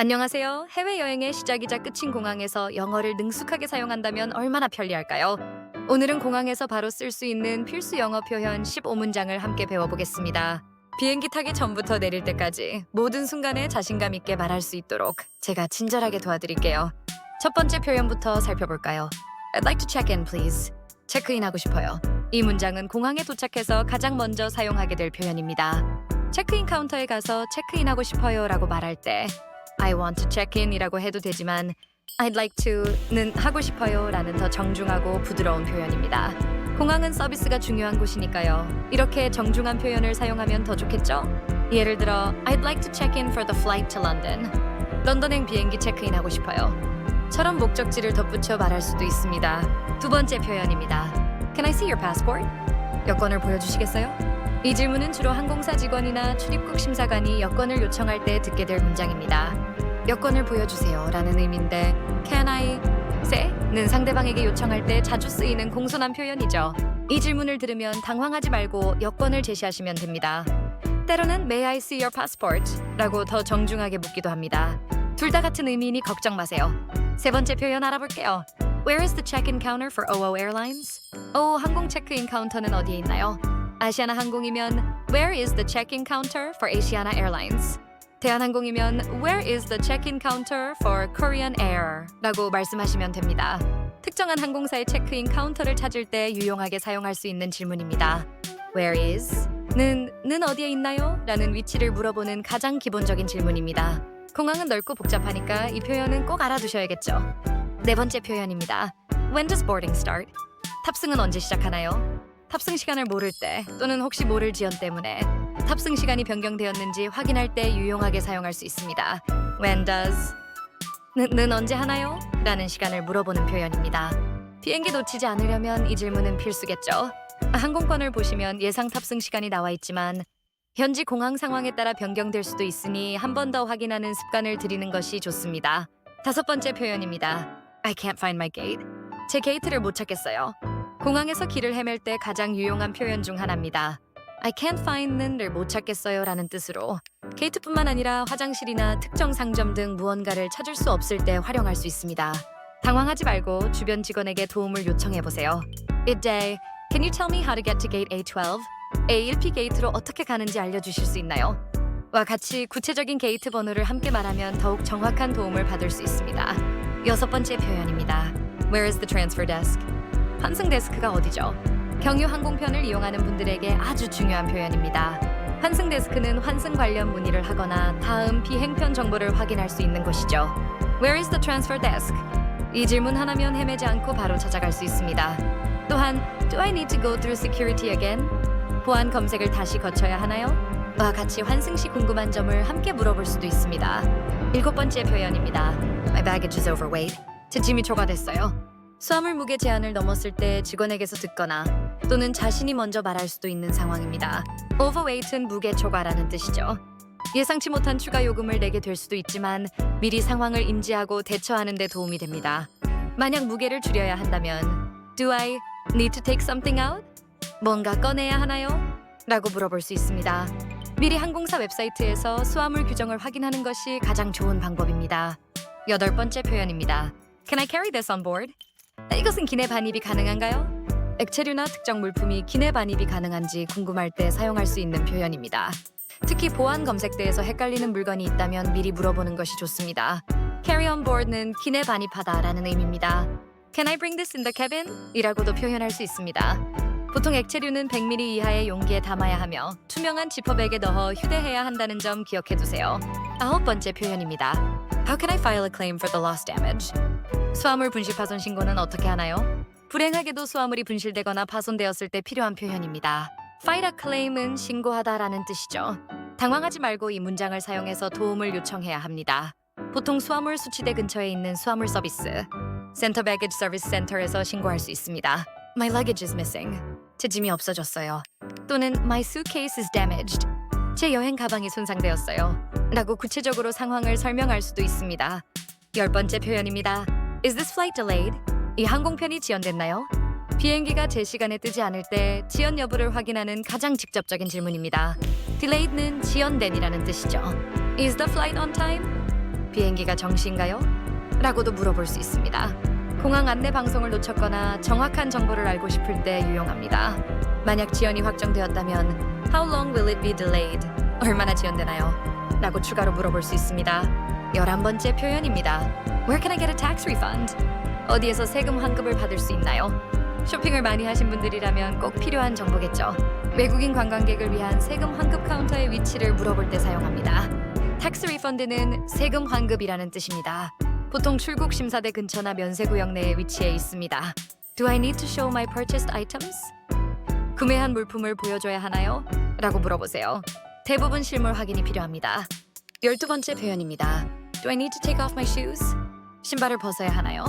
안녕하세요. 해외여행의 시작이자 끝인 공항에서 영어를 능숙하게 사용한다면 얼마나 편리할까요? 오늘은 공항에서 바로 쓸 수 있는 필수 영어 표현 15문장을 함께 배워보겠습니다. 비행기 타기 전부터 내릴 때까지 모든 순간에 자신감 있게 말할 수 있도록 제가 친절하게 도와드릴게요. 첫 번째 표현부터 살펴볼까요? I'd like to check in, please. 체크인하고 싶어요. 이 문장은 공항에 도착해서 가장 먼저 사용하게 될 표현입니다. 체크인 카운터에 가서 체크인하고 싶어요라고 말할 때 I want to check in이라고 해도 되지만 I'd like to는 하고 싶어요라는 더 정중하고 부드러운 표현입니다. 공항은 서비스가 중요한 곳이니까요. 이렇게 정중한 표현을 사용하면 더 좋겠죠? 예를 들어 I'd like to check in for the flight to London. 런던행 비행기 체크인하고 싶어요. 처럼 목적지를 덧붙여 말할 수도 있습니다. 두 번째 표현입니다. Can I see your passport? 여권을 보여주시겠어요? 이 질문은 주로 항공사 직원이나 출입국 심사관이 여권을 요청할 때 듣게 될 문장입니다. 여권을 보여주세요 라는 의미인데 Can I say는 상대방에게 요청할 때 자주 쓰이는 공손한 표현이죠. 이 질문을 들으면 당황하지 말고 여권을 제시하시면 됩니다. 때로는 May I see your passport? 라고 더 정중하게 묻기도 합니다. 둘 다 같은 의미이니 걱정 마세요. 세 번째 표현 알아볼게요. Where is the check-in counter for OO Airlines? 오 항공 체크인 카운터는 어디에 있나요? 아시아나 항공이면 Where is the check-in counter for Asiana Airlines? 대한항공이면 Where is the check-in counter for Korean Air? 라고 말씀하시면 됩니다. 특정한 항공사의 체크인 카운터를 찾을 때 유용하게 사용할 수 있는 질문입니다. Where is? 는, 는 어디에 있나요? 라는 위치를 물어보는 가장 기본적인 질문입니다. 공항은 넓고 복잡하니까 이 표현은 꼭 알아두셔야겠죠. 네 번째 표현입니다. When does boarding start? 탑승은 언제 시작하나요? 탑승 시간을 모를 때 또는 혹시 모를 지연 때문에 탑승 시간이 변경되었는지 확인할 때 유용하게 사용할 수 있습니다. When does? 는, 는 언제 하나요? 라는 시간을 물어보는 표현입니다. 비행기 놓치지 않으려면 이 질문은 필수겠죠. 항공권을 보시면 예상 탑승 시간이 나와 있지만 현지 공항 상황에 따라 변경될 수도 있으니 한 번 더 확인하는 습관을 들이는 것이 좋습니다. 다섯 번째 표현입니다. I can't find my gate. 제 게이트를 못 찾겠어요. 공항에서 길을 헤맬 때 가장 유용한 표현 중 하나입니다. I can't find는를 못 찾겠어요 라는 뜻으로 게이트뿐만 아니라 화장실이나 특정 상점 등 무언가를 찾을 수 없을 때 활용할 수 있습니다. 당황하지 말고 주변 직원에게 도움을 요청해 보세요. Good day. Can you tell me how to get to gate A12? A1P 게이트로 어떻게 가는지 알려주실 수 있나요? 와 같이 구체적인 게이트 번호를 함께 말하면 더욱 정확한 도움을 받을 수 있습니다. 여섯 번째 표현입니다. Where is the transfer desk? 환승 데스크가 어디죠? 경유 항공편을 이용하는 분들에게 아주 중요한 표현입니다. 환승 데스크는 환승 관련 문의를 하거나 다음 비행편 정보를 확인할 수 있는 곳이죠. Where is the transfer desk? 이 질문 하나면 헤매지 않고 바로 찾아갈 수 있습니다. 또한 Do I need to go through security again? 보안 검색을 다시 거쳐야 하나요? 와 같이 환승 시 궁금한 점을 함께 물어볼 수도 있습니다. 일곱 번째 표현입니다. My baggage is overweight. 제 짐이 초과됐어요. 수화물 무게 제한을 넘었을 때 직원에게서 듣거나 또는 자신이 먼저 말할 수도 있는 상황입니다. overweight은 무게 초과라는 뜻이죠. 예상치 못한 추가 요금을 내게 될 수도 있지만 미리 상황을 인지하고 대처하는 데 도움이 됩니다. 만약 무게를 줄여야 한다면 Do I need to take something out? 뭔가 꺼내야 하나요? 라고 물어볼 수 있습니다. 미리 항공사 웹사이트에서 수화물 규정을 확인하는 것이 가장 좋은 방법입니다. 여덟 번째 표현입니다. Can I carry this on board? 이것은 기내 반입이 가능한가요? 액체류나 특정 물품이 기내 반입이 가능한지 궁금할 때 사용할 수 있는 표현입니다. 특히 보안 검색대에서 헷갈리는 물건이 있다면 미리 물어보는 것이 좋습니다. Carry on board는 기내 반입하다라는 의미입니다. Can I bring this in the cabin? 이라고도 표현할 수 있습니다. 보통 액체류는 100ml 이하의 용기에 담아야 하며 투명한 지퍼백에 넣어 휴대해야 한다는 점 기억해 두세요. 아홉 번째 표현입니다. How can I file a claim for the lost damage? 수화물 분실 파손 신고는 어떻게 하나요? 불행하게도 수화물이 분실되거나 파손되었을 때 필요한 표현입니다. File a claim은 신고하다라는 뜻이죠. 당황하지 말고 이 문장을 사용해서 도움을 요청해야 합니다. 보통 수화물 수치대 근처에 있는 수화물 서비스 센터 배기지 서비스 센터에서 신고할 수 있습니다. My luggage is missing. 제 짐이 없어졌어요. 또는 My suitcase is damaged. 제 여행 가방이 손상되었어요. 라고 구체적으로 상황을 설명할 수도 있습니다. 열 번째 표현입니다. Is this flight delayed? 이 항공편이 지연됐나요? 비행기가 제 시간에 뜨지 않을 때 지연 여부를 확인하는 가장 직접적인 질문입니다. Delayed는 지연된이라는 뜻이죠. Is the flight on time? 비행기가 정시인가요? 라고도 물어볼 수 있습니다. 공항 안내 방송을 놓쳤거나 정확한 정보를 알고 싶을 때 유용합니다. 만약 지연이 확정되었다면 How long will it be delayed? 얼마나 지연되나요? 라고 추가로 물어볼 수 있습니다. 11번째 표현입니다. Where can I get a tax refund? 어디에서 세금 환급을 받을 수 있나요? 쇼핑을 많이 하신 분들이라면 꼭 필요한 정보겠죠. 외국인 관광객을 위한 세금 환급 카운터의 위치를 물어볼 때 사용합니다. 텍스 리펀드는 세금 환급이라는 뜻입니다. 보통 출국 심사대 근처나 면세구역 내에 위치해 있습니다. Do I need to show my purchased items? 구매한 물품을 보여줘야 하나요? 라고 물어보세요. 대부분 실물 확인이 필요합니다. 12번째 표현입니다. Do I need to take off my shoes? 신발을 벗어야 하나요?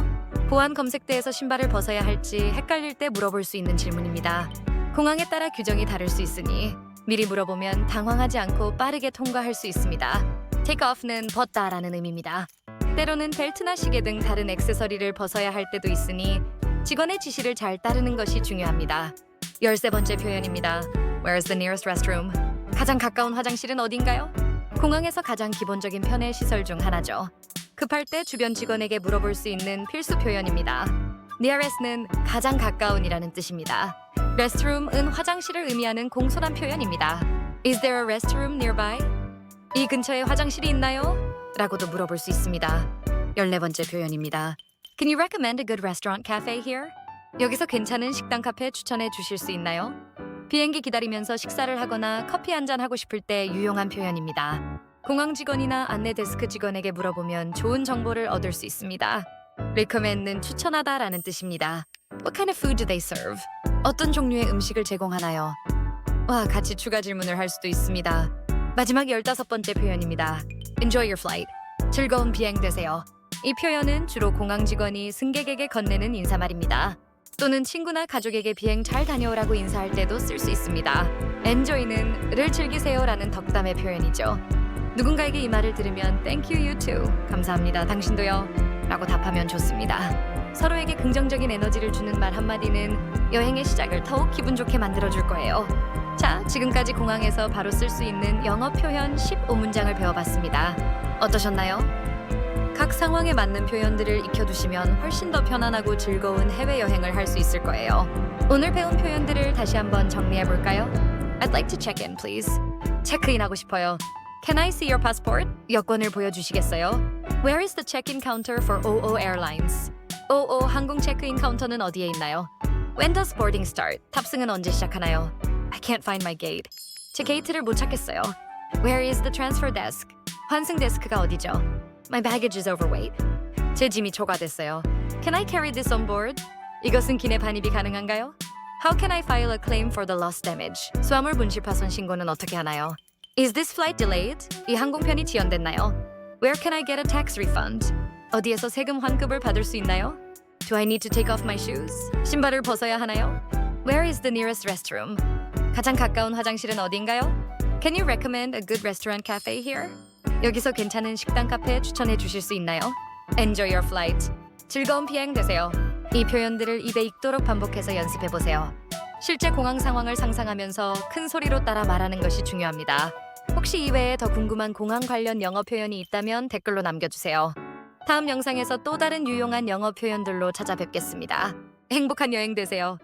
보안 검색대에서 신발을 벗어야 할지 헷갈릴 때 물어볼 수 있는 질문입니다. 공항에 따라 규정이 다를 수 있으니 미리 물어보면 당황하지 않고 빠르게 통과할 수 있습니다. take off는 벗다라는 의미입니다. 때로는 벨트나 시계 등 다른 액세서리를 벗어야 할 때도 있으니 직원의 지시를 잘 따르는 것이 중요합니다. 13번째 표현입니다. Where's the nearest restroom? 가장 가까운 화장실은 어딘가요? 공항에서 가장 기본적인 편의 시설 중 하나죠. 급할 때 주변 직원에게 물어볼 수 있는 필수 표현입니다. nearest는 가장 가까운이라는 뜻입니다. restroom은 화장실을 의미하는 공손한 표현입니다. Is there a restroom nearby? 이 근처에 화장실이 있나요? 라고도 물어볼 수 있습니다. 14번째 표현입니다. Can you recommend a good restaurant cafe here? 여기서 괜찮은 식당 카페 추천해 주실 수 있나요? 비행기 기다리면서 식사를 하거나 커피 한 잔 하고 싶을 때 유용한 표현입니다. 공항 직원이나 안내 데스크 직원에게 물어보면 좋은 정보를 얻을 수 있습니다. recommend는 추천하다라는 뜻입니다. What kind of food do they serve? 어떤 종류의 음식을 제공하나요? 와, 같이 추가 질문을 할 수도 있습니다. 마지막 15번째 표현입니다. Enjoy your flight. 즐거운 비행 되세요. 이 표현은 주로 공항 직원이 승객에게 건네는 인사말입니다. 또는 친구나 가족에게 비행 잘 다녀오라고 인사할 때도 쓸 수 있습니다. enjoy는 를 즐기세요라는 덕담의 표현이죠. 누군가에게 이 말을 들으면 thank you you too. 감사합니다. 당신도요. 라고 답하면 좋습니다. 서로에게 긍정적인 에너지를 주는 말 한마디는 여행의 시작을 더욱 기분 좋게 만들어 줄 거예요. 자, 지금까지 공항에서 바로 쓸 수 있는 영어 표현 15문장을 배워봤습니다. 어떠셨나요? 각 상황에 맞는 표현들을 익혀두시면 훨씬 더 편안하고 즐거운 해외 여행을 할 수 있을 거예요. 오늘 배운 표현들을 다시 한번 정리해 볼까요? I'd like to check in, please. 체크인하고 싶어요. Can I see your passport? 여권을 보여주시겠어요? Where is the check-in counter for OO Airlines? OO 항공 체크인 카운터는 어디에 있나요? When does boarding start? 탑승은 언제 시작하나요? I can't find my gate. 제 게이트를 못 찾겠어요. Where is the transfer desk? 환승 데스크가 어디죠? My baggage is overweight. 제 짐이 초과됐어요. Can I carry this on board? 이것은 기내 반입이 가능한가요? How can I file a claim for the lost damage? 수화물 분실 파손 신고는 어떻게 하나요? Is this flight delayed? 이 항공편이 지연됐나요? Where can I get a tax refund? 어디에서 세금 환급을 받을 수 있나요? Do I need to take off my shoes? 신발을 벗어야 하나요? Where is the nearest restroom? 가장 가까운 화장실은 어딘가요? Can you recommend a good restaurant cafe here? 여기서 괜찮은 식당 카페 추천해 주실 수 있나요? Enjoy your flight. 즐거운 비행 되세요. 이 표현들을 입에 익도록 반복해서 연습해 보세요. 실제 공항 상황을 상상하면서 큰 소리로 따라 말하는 것이 중요합니다. 혹시 이외에 더 궁금한 공항 관련 영어 표현이 있다면 댓글로 남겨주세요. 다음 영상에서 또 다른 유용한 영어 표현들로 찾아뵙겠습니다. 행복한 여행 되세요.